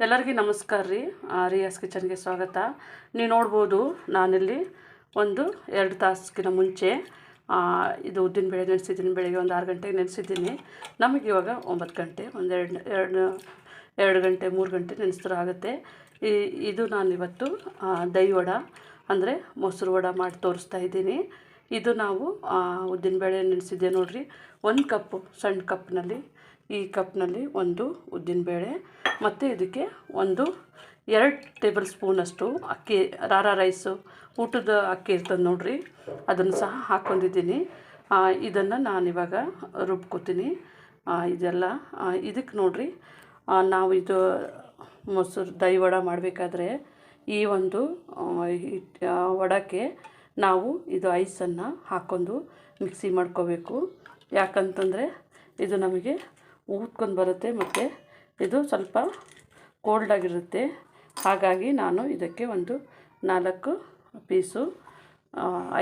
ಎಲ್ಲರಿಗೂ ನಮಸ್ಕಾರ ರೀ. ರಿಯಾಸ್ ಕಿಚನ್ಗೆ ಸ್ವಾಗತ. ನೀವು ನೋಡ್ಬೋದು ನಾನಿಲ್ಲಿ ಒಂದು ಎರಡು ತಾಸಿಗಿನ ಮುಂಚೆ ಇದು ಉದ್ದಿನ ಬೇಳೆ ನೆನೆಸಿದ್ದೀನಿ ಬೆಳಗ್ಗೆ ಒಂದು ಆರು ಗಂಟೆಗೆ ನೆನೆಸಿದ್ದೀನಿ. ನಮಗೆ ಇವಾಗ ಒಂಬತ್ತು ಗಂಟೆ ಒಂದು ಎರಡು ಎರಡು ಎರಡು ಗಂಟೆ ಮೂರು ಗಂಟೆ ನೆನೆಸಿದ್ರೆ ಆಗುತ್ತೆ. ಈ ಇದು ನಾನು ಇವತ್ತು ಆ, ದಹಿ ವಡ ಅಂದರೆ ಮೊಸರು ವಡ ಮಾಡಿ ತೋರಿಸ್ತಾ ಇದ್ದೀನಿ. ಇದು ನಾವು ಉದ್ದಿನ ಬೇಳೆ ನೆನೆಸಿದ್ದೆ ನೋಡಿರಿ. ಒಂದು ಕಪ್ಪು ಸಣ್ಣ ಕಪ್ನಲ್ಲಿ ಈ ಕಪ್ನಲ್ಲಿ ಒಂದು ಉದ್ದಿನಬೇಳೆ ಮತ್ತು ಇದಕ್ಕೆ ಒಂದು ಎರಡು ಟೇಬಲ್ ಸ್ಪೂನಷ್ಟು ಅಕ್ಕಿ, ರಾರಾ ರೈಸು, ಊಟದ ಅಕ್ಕಿ ಇರ್ತದೆ ನೋಡ್ರಿ. ಅದನ್ನು ಸಹ ಹಾಕ್ಕೊಂಡಿದ್ದೀನಿ. ಇದನ್ನು ನಾನಿವಾಗ ರುಬ್ಕೋತೀನಿ. ಇದೆಲ್ಲ ಇದಕ್ಕೆ ನೋಡ್ರಿ. ನಾವು ಇದು ಮೊಸರು ದಹಿ ವಡ ಮಾಡಬೇಕಾದ್ರೆ ಈ ಒಂದು ವಡಕ್ಕೆ ನಾವು ಇದು ಐಸನ್ನು ಹಾಕ್ಕೊಂಡು ಮಿಕ್ಸಿ ಮಾಡ್ಕೋಬೇಕು. ಯಾಕಂತಂದರೆ ಇದು ನಮಗೆ ಊದ್ಕೊಂಡು ಬರುತ್ತೆ ಮತ್ತು ಇದು ಸ್ವಲ್ಪ ಕೋಲ್ಡಾಗಿರುತ್ತೆ ಹಾಗಾಗಿ ನಾನು ಇದಕ್ಕೆ ಒಂದು ನಾಲ್ಕು ಪೀಸು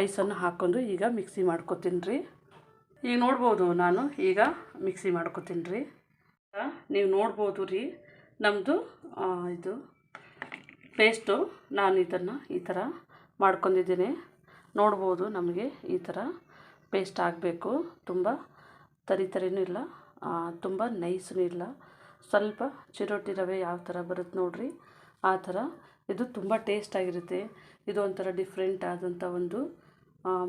ಐಸನ್ನು ಹಾಕ್ಕೊಂಡು ಈಗ ಮಿಕ್ಸಿ ಮಾಡ್ಕೊತೀನಿ. ರೀ ಈಗ ನೋಡ್ಬೋದು ನಾನು ಈಗ ಮಿಕ್ಸಿ ಮಾಡ್ಕೊತೀನಿ. ರೀ ನೀವು ನೋಡ್ಬೋದು ರೀ ನಮ್ಮದು ಇದು ಪೇಸ್ಟು. ನಾನು ಇದನ್ನು ಈ ಥರ ಮಾಡ್ಕೊಂಡಿದ್ದೀನಿ. ನೋಡ್ಬೋದು ನಮಗೆ ಈ ಥರ ಪೇಸ್ಟ್ ಆಗಬೇಕು. ತುಂಬ ತರಿ ತರಿನೂ ಇಲ್ಲ. ತುಂಬ ನೈಸೂ ಇಲ್ಲ ಸ್ವಲ್ಪ ಚಿರೋಟಿ ರವೆ ಯಾವ ಥರ ಬರುತ್ತೆ ನೋಡ್ರಿ. ಆ ಥರ ಇದು ತುಂಬ ಟೇಸ್ಟಾಗಿರುತ್ತೆ ಇದು ಒಂಥರ ಡಿಫ್ರೆಂಟ್ ಆದಂಥ ಒಂದು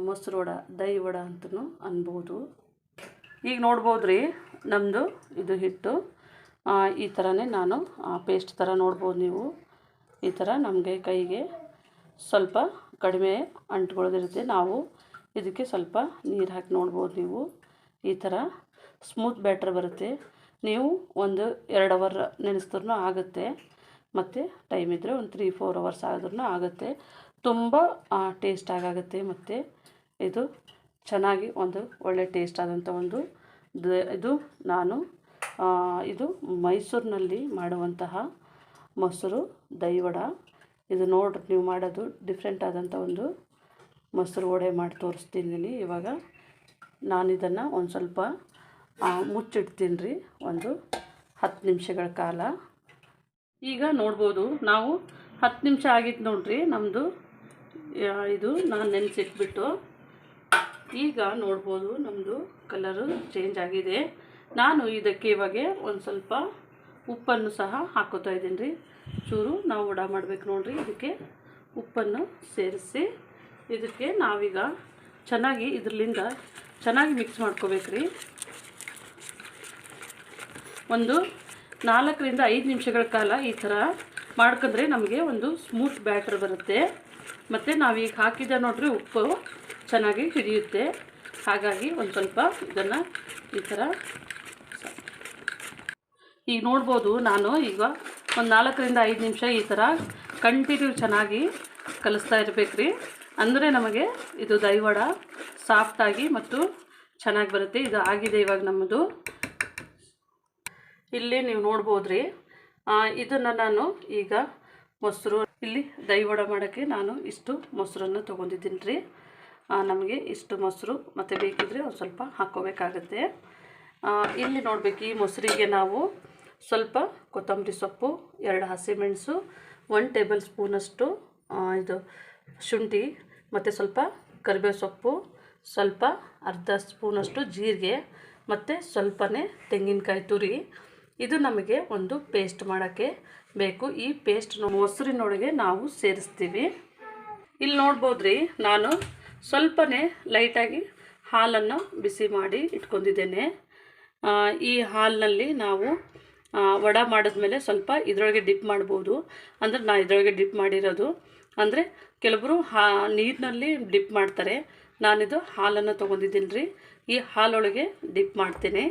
ಮೊಸರು ವಡ, ದಹಿ ವಡ ಅಂತಲೂ ಅನ್ಬೋದು. ಈಗ ನೋಡ್ಬೋದು ರೀ ನಮ್ಮದು ಇದು ಹಿಟ್ಟು. ಈ ಥರನೇ ನಾನು ಪೇಸ್ಟ್ ಥರ ನೋಡ್ಬೋದು ನೀವು. ಈ ಥರ ನಮಗೆ ಕೈಗೆ ಸ್ವಲ್ಪ ಕಡಿಮೆ ಅಂಟ್ಕೊಳ್ಳೋದಿರುತ್ತೆ ನಾವು ಇದಕ್ಕೆ ಸ್ವಲ್ಪ ನೀರು ಹಾಕಿ ನೋಡ್ಬೋದು ನೀವು. ಈ ಥರ ಸ್ಮೂತ್ ಬ್ಯಾಟ್ರ್ ಬರುತ್ತೆ. ನೀವು ಒಂದು ಎರಡು ಅವರ್ ನೆನೆಸಿದ್ರೂ ಆಗುತ್ತೆ. ಮತ್ತು ಟೈಮ್ ಇದ್ದರೆ ಒಂದು ತ್ರೀ ಫೋರ್ ಅವರ್ಸ್ ಆದ್ರೂ ಆಗುತ್ತೆ. ತುಂಬ ಟೇಸ್ಟ್ ಆಗುತ್ತೆ ಮತ್ತು ಇದು ಚೆನ್ನಾಗಿ ಒಂದು ಒಳ್ಳೆ ಟೇಸ್ಟ್ ಆದಂಥ ಒಂದು ಇದು ನಾನು ಇದು ಮೈಸೂರಿನಲ್ಲಿ ಮಾಡುವಂತಹ ಮೊಸರು ದೈವಡ ವಡ ಇದು ನೋಡ್ರಿ, ನೀವು ಮಾಡೋದು ಡಿಫ್ರೆಂಟ್ ಆದಂಥ ಒಂದು ಮೊಸರು ವಡೆ ಮಾಡಿ ತೋರಿಸ್ತೀನಿ ಇವಾಗ. ನಾನು ಇದನ್ನು ಒಂದು ಸ್ವಲ್ಪ ಮುಚ್ಚಿಡ್ತೀನಿ ರೀ ಒಂದು ಹತ್ತು ನಿಮಿಷಗಳ ಕಾಲ. ಈಗ ನೋಡ್ಬೋದು, ನಾವು ಹತ್ತು ನಿಮಿಷ ಆಗಿತ್ತು ನೋಡ್ರಿ ನಮ್ಮದು ಇದು ನಾನು ನೆನೆಸಿಟ್ಬಿಟ್ಟು. ಈಗ ನೋಡ್ಬೋದು ನಮ್ಮದು ಕಲರು ಚೇಂಜ್ ಆಗಿದೆ. ನಾನು ಇದಕ್ಕೆ ಇವಾಗ ಒಂದು ಸ್ವಲ್ಪ ಉಪ್ಪನ್ನು ಸಹ ಹಾಕೋತಾ ಇದ್ದೀನಿ ರೀ ಚೂರು ನಾವು ವಡ ಮಾಡ್ಬೇಕು ನೋಡ್ರಿ, ಇದಕ್ಕೆ ಉಪ್ಪನ್ನು ಸೇರಿಸಿ. ಇದಕ್ಕೆ ನಾವೀಗ ಚೆನ್ನಾಗಿ ಇದರಿಂದ ಚೆನ್ನಾಗಿ ಮಿಕ್ಸ್ ಮಾಡ್ಕೋಬೇಕ್ರಿ. ಒಂದು ನಾಲ್ಕರಿಂದ ಐದು ನಿಮಿಷಗಳ ಕಾಲ ಈ ಥರ ಮಾಡ್ಕೊಂಡ್ರೆ ನಮಗೆ ಒಂದು ಸ್ಮೂತ್ ಬ್ಯಾಟರ್ ಬರುತ್ತೆ. ಮತ್ತು ನಾವೀಗ ಹಾಕಿದ ನೋಡ್ರಿ ಉಪ್ಪು ಚೆನ್ನಾಗಿ ಹಿಡಿಯುತ್ತೆ. ಹಾಗಾಗಿ ಒಂದು ಸ್ವಲ್ಪ ಇದನ್ನು ಈ ಥರ ಈಗ ನೋಡ್ಬೋದು ನಾನು ಈಗ ಒಂದು ನಾಲ್ಕರಿಂದ ಐದು ನಿಮಿಷ ಈ ಥರ ಕಂಟಿನ್ಯೂ ಚೆನ್ನಾಗಿ ಕಲಿಸ್ತಾ ಇರಬೇಕ್ರಿ. ಅಂದರೆ ನಮಗೆ ಇದು ದೈವಡ, ಸಾಫ್ಟಾಗಿ ಮತ್ತು ಚೆನ್ನಾಗಿ ಬರುತ್ತೆ. ಇದು ಆಗಿದೆ ಇವಾಗ ನಮ್ಮದು. ಇಲ್ಲಿ ನೀವು ನೋಡ್ಬೋದ್ರಿ. ಇದನ್ನು ನಾನು ಈಗ ಮೊಸರು, ಇಲ್ಲಿ ದೈವಡ ವಡ ಮಾಡೋಕ್ಕೆ ನಾನು ಇಷ್ಟು ಮೊಸರನ್ನು ತೊಗೊಂಡಿದ್ದೀನಿ ರೀ ನಮಗೆ ಇಷ್ಟು ಮೊಸರು ಮತ್ತು ಬೇಕಿದ್ರೆ ಒಂದು ಸ್ವಲ್ಪ ಹಾಕ್ಕೋಬೇಕಾಗತ್ತೆ. ಇಲ್ಲಿ ನೋಡಬೇಕು, ಈ ಮೊಸರಿಗೆ ನಾವು ಸ್ವಲ್ಪ ಕೊತ್ತಂಬರಿ ಸೊಪ್ಪು, ಎರಡು ಹಸಿಮೆಣಸು ಒನ್ ಟೇಬಲ್ ಸ್ಪೂನಷ್ಟು ಇದು ಶುಂಠಿ, ಮತ್ತು ಸ್ವಲ್ಪ ಕರಿಬೇವು ಸೊಪ್ಪು, ಸ್ವಲ್ಪ ಅರ್ಧ ಸ್ಪೂನಷ್ಟು ಜೀರಿಗೆ, ಮತ್ತು ಸ್ವಲ್ಪನೇ ತೆಂಗಿನಕಾಯಿ ತುರಿ. ಇದು ನಮಗೆ ಒಂದು ಪೇಸ್ಟ್ ಮಾಡೋಕ್ಕೆ ಬೇಕು. ಈ ಪೇಸ್ಟ್ ಮೊಸರಿನೊಳಗೆ ನಾವು ಸೇರಿಸ್ತೀವಿ. ಇಲ್ಲಿ ನೋಡ್ಬೋದ್ರಿ, ನಾನು ಸ್ವಲ್ಪನೇ ಲೈಟಾಗಿ ಹಾಲನ್ನು ಬಿಸಿ ಮಾಡಿ ಇಟ್ಕೊಂಡಿದ್ದೇನೆ. ಈ ಹಾಲಿನಲ್ಲಿ ನಾವು ವಡ ಮಾಡಿದ್ಮೇಲೆ ಸ್ವಲ್ಪ ಇದರೊಳಗೆ ಡಿಪ್ ಮಾಡ್ಬೋದು. ಅಂದರೆ ನಾನು ಇದರೊಳಗೆ ಡಿಪ್ ಮಾಡಿರೋದು. ಅಂದರೆ ಕೆಲವರು ಹಾ, ನೀರಿನಲ್ಲಿ ಡಿಪ್ ಮಾಡ್ತಾರೆ. ನಾನಿದು ಹಾಲನ್ನು ತೊಗೊಂಡಿದ್ದೀನಿ ರೀ ಈ ಹಾಲೊಳಗೆ ಡಿಪ್ ಮಾಡ್ತೀನಿ.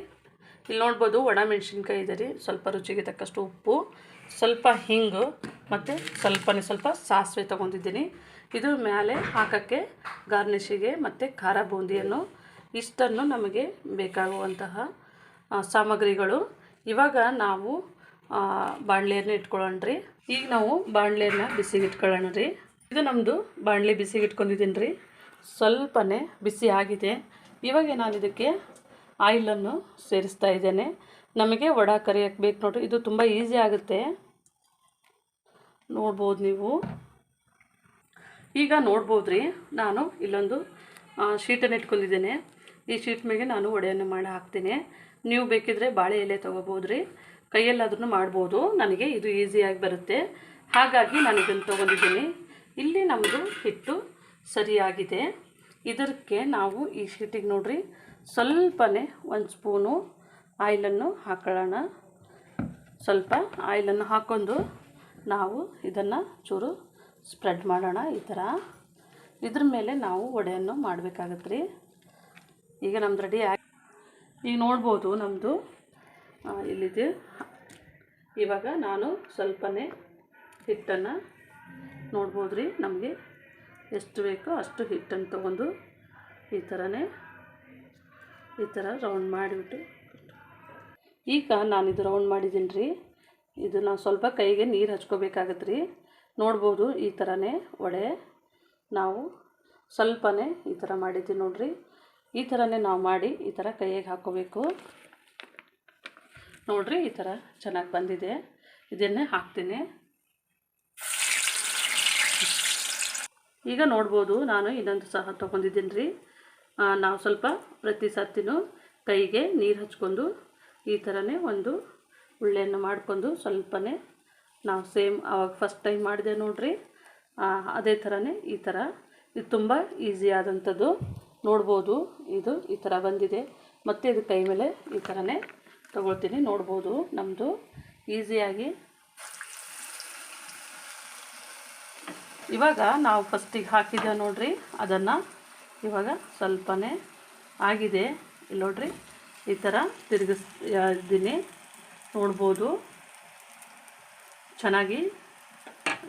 ಇಲ್ಲಿ ನೋಡ್ಬೋದು ಒಣ ಮೆಣಸಿನ್ಕಾಯಿ ಇದೆ ರೀ. ಸ್ವಲ್ಪ ರುಚಿಗೆ ತಕ್ಕಷ್ಟು ಉಪ್ಪು, ಸ್ವಲ್ಪ ಹಿಂಗು ಮತ್ತು ಸ್ವಲ್ಪನೇ ಸ್ವಲ್ಪ ಸಾಸಿವೆ ತೊಗೊಂಡಿದ್ದೀನಿ. ಇದು ಮೇಲೆ ಹಾಕೋಕ್ಕೆ ಗಾರ್ನಿಷಿಗೆ ಮತ್ತು ಖಾರ ಬೂಂದಿಯನ್ನು ಇಷ್ಟನ್ನು ನಮಗೆ ಬೇಕಾಗುವಂತಹ ಸಾಮಗ್ರಿಗಳು. ಇವಾಗ ನಾವು ಬಾಣಲೆಯನ್ನು ಇಟ್ಕೊಳ್ಳೋಣ ರೀ. ಈಗ ನಾವು ಬಾಣಲೆಯನ್ನು ಬಿಸಿಗೆ ಇಟ್ಕೊಳ್ಳೋಣ ರೀ. ಇದು ನಮ್ಮದು ಬಾಣಲೆ ಬಿಸಿಗೆ ಇಟ್ಕೊಂಡಿದ್ದೀನಿ ರೀ. ಸ್ವಲ್ಪನೇ ಬಿಸಿ ಆಗಿದೆ. ಇವಾಗ ನಾನು ಇದಕ್ಕೆ ಆಯಿಲನ್ನು ಸೇರಿಸ್ತಾ ಇದ್ದೇನೆ. ನಮಗೆ ವಡ ಕರಿಯಕ್ಕೆ ಬೇಕು ನೋಡಿರಿ, ಇದು ತುಂಬ ಈಸಿ ಆಗುತ್ತೆ. ನೋಡ್ಬೋದು ನೀವು. ಈಗ ನೋಡ್ಬೋದು ರೀ ನಾನು ಇಲ್ಲೊಂದು ಶೀಟನ್ನು ಇಟ್ಕೊಂಡಿದ್ದೇನೆ. ಈ ಶೀಟ್ ಮೇಲೆ ನಾನು ವಡೆಯನ್ನು ಮಾಡಿ ಹಾಕ್ತೀನಿ. ನೀವು ಬೇಕಿದ್ರೆ ಬಾಳೆ ಎಲೆ ತೊಗೋಬೋದು ರೀ ಕೈಯಲ್ಲಾದ್ರೂ ಮಾಡ್ಬೋದು, ನನಗೆ ಇದು ಈಸಿಯಾಗಿ ಬರುತ್ತೆ. ಹಾಗಾಗಿ ನಾನು ಇದನ್ನು ತೊಗೊಂಡಿದ್ದೀನಿ. ಇಲ್ಲಿ ನಮ್ಮದು ಹಿಟ್ಟು ಸರಿಯಾಗಿದೆ. ಇದಕ್ಕೆ ನಾವು ಈ ಶೀಟಿಗೆ ನೋಡ್ರಿ ಸ್ವಲ್ಪನೇ ಒಂದು ಸ್ಪೂನು ಆಯಿಲನ್ನು ಹಾಕೊಳ್ಳೋಣ. ಸ್ವಲ್ಪ ಆಯಿಲನ್ನು ಹಾಕೊಂಡು ನಾವು ಇದನ್ನು ಚೂರು ಸ್ಪ್ರೆಡ್ ಮಾಡೋಣ ಈ ಥರ. ಇದ್ರ ಮೇಲೆ ನಾವು ವಡೆಯನ್ನು ಮಾಡಬೇಕಾಗತ್ತೆ ರೀ. ಈಗ ನಮ್ದು ರೆಡಿ ಆಗಿ ಈಗ ನೋಡ್ಬೋದು ನಮ್ಮದು ಇಲ್ಲಿದೆ. ಇವಾಗ ನಾನು ಸ್ವಲ್ಪನೇ ಹಿಟ್ಟನ್ನು ನೋಡ್ಬೋದು ರೀ ನಮಗೆ ಎಷ್ಟು ಬೇಕೋ ಅಷ್ಟು ಹಿಟ್ಟನ್ನು ತೊಗೊಂಡು ಈ ಥರನೇ ಈ ಥರ ರೌಂಡ್ ಮಾಡಿಬಿಟ್ಟು. ಈಗ ನಾನು ಇದು ರೌಂಡ್ ಮಾಡಿದ್ದೀನಿ ರೀ ಇದು ನಾವು ಸ್ವಲ್ಪ ಕೈಗೆ ನೀರು ಹಚ್ಕೋಬೇಕಾಗತ್ತೆ ರೀ ನೋಡ್ಬೋದು ಈ ಥರನೇ ಒಡೆ. ನಾವು ಸ್ವಲ್ಪನೇ ಈ ಥರ ಮಾಡಿದ್ದೀವಿ ನೋಡಿರಿ. ಈ ಥರನೇ ನಾವು ಮಾಡಿ ಈ ಥರ ಕೈಗೆ ಹಾಕ್ಕೋಬೇಕು. ನೋಡಿರಿ ಈ ಥರ ಚೆನ್ನಾಗಿ ಬಂದಿದೆ. ಇದನ್ನೇ ಹಾಕ್ತೀನಿ. ಈಗ ನೋಡ್ಬೋದು ನಾನು ಇನ್ನೊಂದು ಸಹ ತೊಗೊಂಡಿದ್ದೀನಿ ರೀ ನಾವು ಸ್ವಲ್ಪ ಪ್ರತಿ ಸತ್ತಿನೂ ಕೈಗೆ ನೀರು ಹಚ್ಕೊಂಡು ಈ ಥರನೇ ಒಂದು ಉಳ್ಳೆಯನ್ನು ಮಾಡಿಕೊಂಡು ಸ್ವಲ್ಪನೇ ನಾವು ಸೇಮ್ ಅವಾಗ ಫಸ್ಟ್ ಟೈಮ್ ಮಾಡಿದೆ ನೋಡ್ರಿ. ಅದೇ ಥರನೇ ಈ ಥರ ಇದು ತುಂಬ ಈಸಿ ಆದಂಥದ್ದು. ನೋಡ್ಬೋದು. ಇದು ಈ ಥರ ಬಂದಿದೆ. ಮತ್ತು ಇದು ಕೈ ಮೇಲೆ ಈ ಥರನೇ ತಗೊಳ್ತೀನಿ. ನೋಡ್ಬೋದು. ನಮ್ಮದು ಈಸಿಯಾಗಿ ಇವಾಗ ನಾವು ಫಸ್ಟಿಗೆ ಹಾಕಿದ್ದೇವೆ ನೋಡ್ರಿ. ಅದನ್ನು ಇವಾಗ ಸ್ವಲ್ಪನೇ ಆಗಿದೆ. ಇಲ್ಲಿ ನೋಡ್ರಿ, ಈ ಥರ ತಿರುಗಿಸ್ ಇದ್ದೀನಿ ನೋಡ್ಬೋದು. ಚೆನ್ನಾಗಿ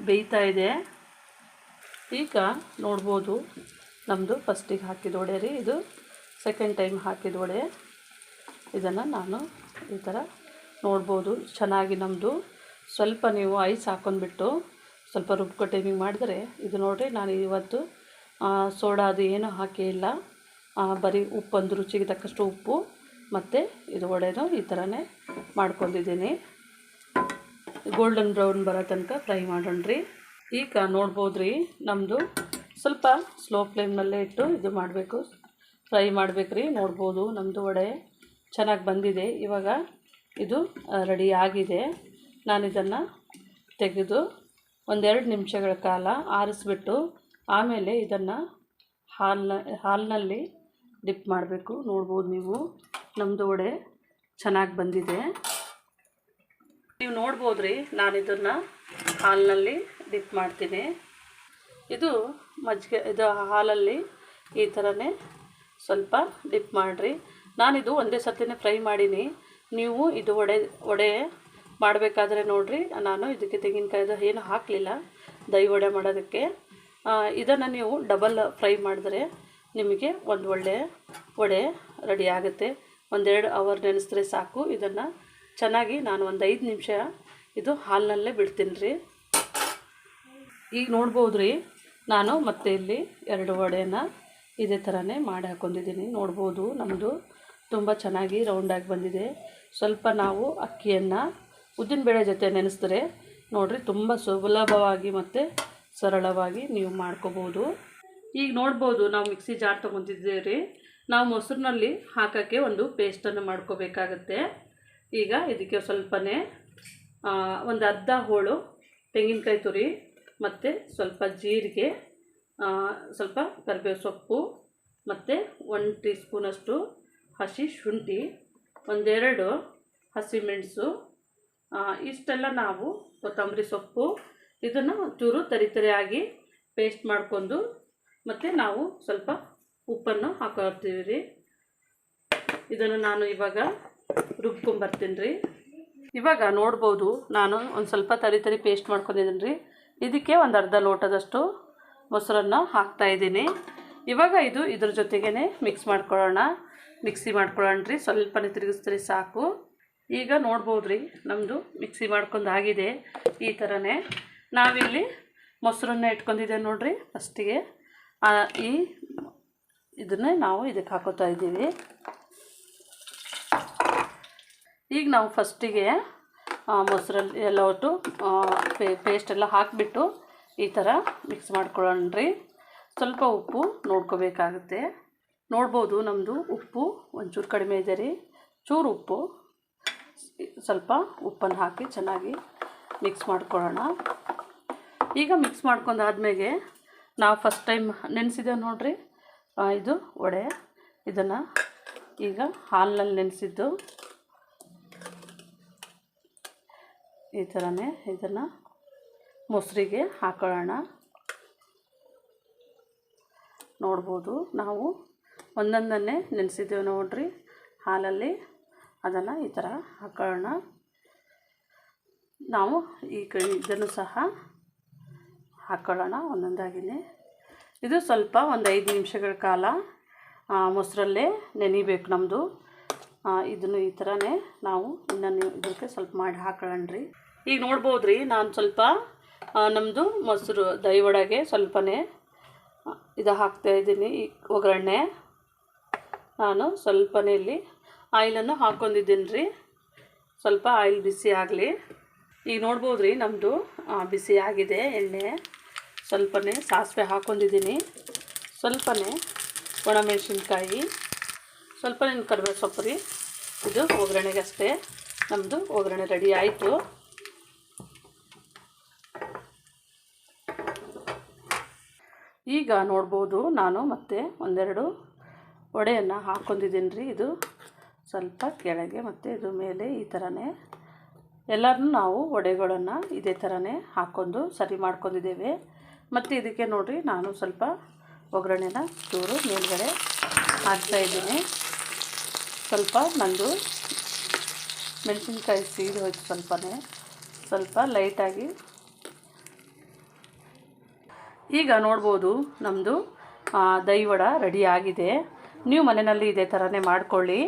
ಬೇಯ್ತಾ ಇದೆ. ಈಗ ನೋಡ್ಬೋದು ನಮ್ಮದು ಫಸ್ಟಿಗೆ ಹಾಕಿದ ವಡೆ ರೀ ಇದು. ಸೆಕೆಂಡ್ ಟೈಮ್ ಹಾಕಿದ ವಡೆ. ಇದನ್ನು ನಾನು ಈ ಥರ ನೋಡ್ಬೋದು. ಚೆನ್ನಾಗಿ ನಮ್ಮದು ಸ್ವಲ್ಪ ನೀವು ಐಸ್ ಹಾಕೊಂಡ್ಬಿಟ್ಟು ಸ್ವಲ್ಪ ರುಬ್ಕೊ ಟೈಮಿಂಗ್ ಮಾಡಿದರೆ, ಇದು ನೋಡಿರಿ, ನಾನು ಇವತ್ತು ಸೋಡಾ ಅದು ಏನೂ ಹಾಕೇ ಇಲ್ಲ. ಆ, ಬರೀ ಉಪ್ಪೊಂದು ರುಚಿಗೆ ತಕ್ಕಷ್ಟು ಉಪ್ಪು ಮತ್ತು ಇದು ಒಡೆದು ಈ ಥರನೇ ಮಾಡ್ಕೊಂಡಿದ್ದೀನಿ. ಗೋಲ್ಡನ್ ಬ್ರೌನ್ ಬರೋ ತನಕ ಫ್ರೈ ಮಾಡೋಣ್ರಿ. ಈಗ ನೋಡ್ಬೋದು ರೀ ನಮ್ಮದು ಸ್ವಲ್ಪ ಸ್ಲೋ ಫ್ಲೇಮ್ನಲ್ಲೇ ಇಟ್ಟು ಇದು ಮಾಡಬೇಕು. ಫ್ರೈ ಮಾಡ್ಬೇಕು ರೀ ನೋಡ್ಬೋದು ನಮ್ಮದು ವಡೆ ಚೆನ್ನಾಗಿ ಬಂದಿದೆ. ಇವಾಗ ಇದು ರೆಡಿ ಆಗಿದೆ. ನಾನು ಇದನ್ನು ತೆಗೆದು ಒಂದೆರಡು ನಿಮಿಷಗಳ ಕಾಲ ಆರಿಸ್ಬಿಟ್ಟು ಆಮೇಲೆ ಇದನ್ನು ಹಾಲ್ನ, ಹಾಲಿನಲ್ಲಿ ಡಿಪ್ ಮಾಡಬೇಕು. ನೋಡ್ಬೋದು ನೀವು. ನಮ್ಮದು ವಡೆ ಚೆನ್ನಾಗಿ ಬಂದಿದೆ. ನೀವು ನೋಡ್ಬೋದು ರೀ ನಾನು ಇದನ್ನು ಹಾಲಿನಲ್ಲಿ ಡಿಪ್ ಮಾಡ್ತೀನಿ. ಇದು ಮಜ್ಜಿಗೆ, ಇದು ಹಾಲಲ್ಲಿ ಈ ಥರನೇ ಸ್ವಲ್ಪ ಡಿಪ್ ಮಾಡಿರಿ. ನಾನಿದು ಒಂದೇ ಸರ್ತಿನೇ ಫ್ರೈ ಮಾಡೀನಿ. ನೀವು ಇದು ವಡೆ ವಡೆ ಮಾಡಬೇಕಾದ್ರೆ ನೋಡಿರಿ. ನಾನು ಇದಕ್ಕೆ ತೆಂಗಿನಕಾಯ್ದು ಏನು ಹಾಕಲಿಲ್ಲ. ದೈ ವಡೆ ಮಾಡೋದಕ್ಕೆ. ಇದನ್ನು ನೀವು ಡಬಲ್ ಫ್ರೈ ಮಾಡಿದ್ರೆ ನಿಮಗೆ ಒಂದು ಒಳ್ಳೆಯ ವಡೆ ರೆಡಿ ಆಗುತ್ತೆ. ಒಂದೆರಡು ಅವರ್ ನೆನೆಸಿದ್ರೆ ಸಾಕು. ಇದನ್ನು ಚೆನ್ನಾಗಿ ನಾನು ಒಂದು ಐದು ನಿಮಿಷ ಇದು ಹಾಲಿನಲ್ಲೇ ಬಿಡ್ತೀನಿ ರೀ. ಈಗ ನೋಡ್ಬೋದು ರೀ ನಾನು ಮತ್ತೆ ಇಲ್ಲಿ ಎರಡು ವಡೆನ ಇದೇ ಥರನೇ ಮಾಡಿ ಹಾಕ್ಕೊಂಡಿದ್ದೀನಿ ನೋಡ್ಬೋದು ನಮ್ಮದು ತುಂಬ ಚೆನ್ನಾಗಿ ರೌಂಡಾಗಿ ಬಂದಿದೆ. ಸ್ವಲ್ಪ ನಾವು ಅಕ್ಕಿಯನ್ನು ಉದ್ದಿನಬೇಳೆ ಜೊತೆ ನೆನೆಸಿದ್ರೆ ನೋಡಿರಿ ತುಂಬ ಸುಲಭವಾಗಿ ಮತ್ತು ಸರಳವಾಗಿ ನೀವು ಮಾಡ್ಕೋಬೋದು. ಈಗ ನೋಡ್ಬೋದು ನಾವು ಮಿಕ್ಸಿ ಜಾರ್ ತೊಗೊತಿದ್ದೇವೆ ರೀ ನಾವು ಮೊಸರಿನಲ್ಲಿ ಹಾಕೋಕ್ಕೆ ಒಂದು ಪೇಸ್ಟನ್ನು ಮಾಡ್ಕೋಬೇಕಾಗತ್ತೆ. ಈಗ ಇದಕ್ಕೆ ಸ್ವಲ್ಪನೇ ಒಂದು ಅರ್ಧ ಹೋಳು ತೆಂಗಿನಕಾಯಿ ತುರಿ ಮತ್ತು ಸ್ವಲ್ಪ ಜೀರಿಗೆ ಸ್ವಲ್ಪ ಕರಿಬೇವು ಸೊಪ್ಪು ಮತ್ತು ಒಂದು ಟೀ ಸ್ಪೂನಷ್ಟು ಹಸಿ ಶುಂಠಿ, ಒಂದೆರಡು ಹಸಿಮೆಣಸು ಇಷ್ಟೆಲ್ಲ ನಾವು ಕೊತ್ತಂಬರಿ ಸೊಪ್ಪು ಇದನ್ನು ಚೂರು ತರಿ ತರಿಯಾಗಿ ಪೇಸ್ಟ್ ಮಾಡಿಕೊಂಡು ಮತ್ತು ನಾವು ಸ್ವಲ್ಪ ಉಪ್ಪನ್ನು ಹಾಕೋತೀವಿ ರೀ ಇದನ್ನು ನಾನು ಇವಾಗ ರುಬ್ಕೊಂಬರ್ತೀನಿ ರೀ ಇವಾಗ ನೋಡ್ಬೋದು ನಾನು ಒಂದು ಸ್ವಲ್ಪ ತರಿ ತರಿ ಪೇಸ್ಟ್ ಮಾಡ್ಕೊಂಡಿದ್ದೀನಿ ರೀ ಇದಕ್ಕೆ ಒಂದು ಅರ್ಧ ಲೋಟದಷ್ಟು ಮೊಸರನ್ನು ಹಾಕ್ತಾ ಇದ್ದೀನಿ. ಇವಾಗ ಇದು ಇದ್ರ ಜೊತೆಗೇ ಮಿಕ್ಸ್ ಮಾಡ್ಕೊಳ್ಳೋಣ. ಮಿಕ್ಸಿ ಮಾಡ್ಕೊಳ್ಳೋಣ ರೀ ಸ್ವಲ್ಪನೇ ತಿರುಗಿಸ್ತೀರಿ ಸಾಕು. ಈಗ ನೋಡ್ಬೋದು ರೀ ನಮ್ಮದು ಮಿಕ್ಸಿ ಮಾಡ್ಕೊಂಡು ಆಗಿದೆ. ಈ ಥರನೇ ನಾವಿಲ್ಲಿ ಮೊಸರನ್ನ ಇಟ್ಕೊಂಡಿದ್ದೇವೆ ನೋಡಿರಿ ಫಸ್ಟಿಗೆ. ಈ ಇದನ್ನೇ ನಾವು ಇದಕ್ಕೆ ಹಾಕೋತಾ ಇದ್ದೀವಿ. ಈಗ ನಾವು ಫಸ್ಟಿಗೆ ಮೊಸರಲ್ಲಿ ಎಲ್ಲ ಒಟ್ಟು ಪೇಸ್ಟ್ ಎಲ್ಲ ಹಾಕಿಬಿಟ್ಟು ಈ ಥರ ಮಿಕ್ಸ್ ಮಾಡ್ಕೊಳ್ಳೋಣ್ರಿ. ಸ್ವಲ್ಪ ಉಪ್ಪು ನೋಡ್ಕೋಬೇಕಾಗುತ್ತೆ. ನೋಡ್ಬೋದು ನಮ್ಮದು ಉಪ್ಪು ಒಂಚೂರು ಕಡಿಮೆ ಇದೆ ರೀ. ಚೂರು ಉಪ್ಪು. ಸ್ವಲ್ಪ ಉಪ್ಪನ್ನು ಹಾಕಿ ಚೆನ್ನಾಗಿ ಮಿಕ್ಸ್ ಮಾಡ್ಕೊಳ್ಳೋಣ. ಈಗ ಮಿಕ್ಸ್ ಮಾಡ್ಕೊಂಡಾದ್ಮೇಲೆ ನಾವು ಫಸ್ಟ್ ಟೈಮ್ ನೆನೆಸಿದ್ದೇವೆ ನೋಡ್ರಿ. ಇದು ವಡೆ. ಇದನ್ನು ಈಗ ಹಾಲಿನಲ್ಲಿ ನೆನೆಸಿದ್ದು. ಈ ಥರನೇ ಇದನ್ನು ಮೊಸರಿಗೆ ಹಾಕೊಳ್ಳೋಣ. ನೋಡ್ಬೋದು. ನಾವು ಒಂದೊಂದನ್ನೇ ನೆನೆಸಿದ್ದೇವೆ ನೋಡ್ರಿ. ಹಾಲಲ್ಲಿ ಅದನ್ನು ಈ ಥರ ಹಾಕೊಳ್ಳೋಣ. ನಾವು ಈ ಕ ಇದನ್ನು ಸಹ ಹಾಕ್ಕೊಳ್ಳೋಣ ಒಂದೊಂದಾಗಿನೇ. ಇದು ಸ್ವಲ್ಪ ಒಂದು ಐದು ನಿಮಿಷಗಳ ಕಾಲ ಮೊಸರಲ್ಲೇ ನೆನಿಬೇಕು ನಮ್ಮದು ಇದನ್ನು ಈ ಥರನೇ ನಾವು ಇನ್ನೊಂದು ಇದಕ್ಕೆ ಸ್ವಲ್ಪ ಮಾಡಿ ಹಾಕೊಳ್ಳೋಣ್ರಿ. ಈಗ ನೋಡ್ಬೋದು ರೀ ನಾನು ಸ್ವಲ್ಪ ನಮ್ಮದು ಮೊಸರು ದಹಿ ಒಳಗೆ ಸ್ವಲ್ಪನೇ ಇದು ಹಾಕ್ತಾ ಇದ್ದೀನಿ ಈ ಒಗ್ಗರಣೆ. ನಾನು ಸ್ವಲ್ಪನೇ ಇಲ್ಲಿ ಆಯಿಲನ್ನು ಹಾಕ್ಕೊಂಡಿದ್ದೀನಿ ರೀ ಸ್ವಲ್ಪ ಆಯಿಲ್ ಬಿಸಿ ಆಗಲಿ. ಈಗ ನೋಡ್ಬೋದು ರೀ ನಮ್ಮದು ಬಿಸಿ ಆಗಿದೆ, ಎಣ್ಣೆ ಸ್ವಲ್ಪನೇ ಸಾಸಿವೆ ಹಾಕ್ಕೊಂಡಿದ್ದೀನಿ ಸ್ವಲ್ಪನೇ ಒಣಮೆಣಸಿನ್ಕಾಯಿ, ಸ್ವಲ್ಪನೇ ಕರಿಬೇವು ಸೊಪ್ಪು ರೀ ಇದು ಒಗ್ಗರಣೆಗೆ ಅಷ್ಟೇ ನಮ್ಮದು ಒಗ್ಗರಣೆ ರೆಡಿ ಆಯಿತು. ಈಗ ನೋಡ್ಬೋದು, ನಾನು ಮತ್ತೆ ಒಂದೆರಡು ವಡೆಯನ್ನು ಹಾಕ್ಕೊಂಡಿದ್ದೀನಿ ರೀ ಇದು ಸ್ವಲ್ಪ ಕೆಳಗೆ ಮತ್ತು ಇದು ಮೇಲೆ ಈ ಥರನೇ ಎಲ್ಲರನ್ನೂ ನಾವು ವಡೆಗಳನ್ನು ಇದೇ ಥರನೇ ಹಾಕ್ಕೊಂಡು ಸರಿ ಮಾಡ್ಕೊಂಡಿದ್ದೇವೆ. ಮತ್ತು ಇದಕ್ಕೆ ನೋಡಿರಿ, ನಾನು ಸ್ವಲ್ಪ ಒಗ್ಗರಣೆನ ಚೂರು ಮೇಲ್ಗಡೆ ಹಾಕ್ತಾಯಿದ್ದೀನಿ ಸ್ವಲ್ಪ ನಂದು ಮೆಣಸಿನ್ಕಾಯಿ ಸೀದು ಹೋಯ್ತು ಸ್ವಲ್ಪನೇ. ಸ್ವಲ್ಪ ಲೈಟಾಗಿ ಈಗ ನೋಡ್ಬೋದು ನಮ್ಮದು ದೈವಡ ವಡ ರೆಡಿ ಆಗಿದೆ. ನೀವು ಮನೆಯಲ್ಲಿ ಇದೇ ಥರನೇ ಮಾಡಿಕೊಳ್ಳಿ.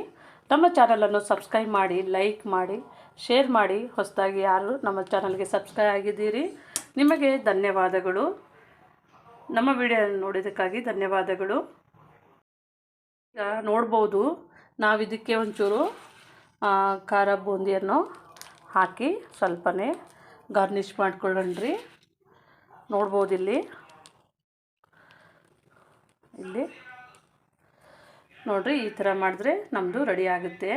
ನಮ್ಮ ಚಾನಲನ್ನು ಸಬ್ಸ್ಕ್ರೈಬ್ ಮಾಡಿ ಲೈಕ್ ಮಾಡಿ. ಶೇರ್ ಮಾಡಿ ಹೊಸದಾಗಿ ಯಾರು ನಮ್ಮ ಚಾನಲ್ಗೆ ಸಬ್ಸ್ಕ್ರೈಬ್ ಆಗಿದ್ದೀರಿ, ನಿಮಗೆ ಧನ್ಯವಾದಗಳು. ನಮ್ಮ ವಿಡಿಯೋ ನೋಡಿದ್ದಕ್ಕಾಗಿ ಧನ್ಯವಾದಗಳು. ಈಗ ನೋಡ್ಬೋದು ನಾವು ಇದಕ್ಕೆ ಒಂಚೂರು ಖಾರ ಬೂಂದಿಯನ್ನು ಹಾಕಿ ಸ್ವಲ್ಪನೇ ಗಾರ್ನಿಷ್ ಮಾಡ್ಕೊಳ್ಳೋಣ್ರಿ. ನೋಡ್ಬೋದು ಇಲ್ಲಿ. ಇಲ್ಲಿ. ನೋಡಿರಿ, ಈ ಥರ ಮಾಡಿದ್ರೆ ನಮ್ಮದು ರೆಡಿ ಆಗುತ್ತೆ.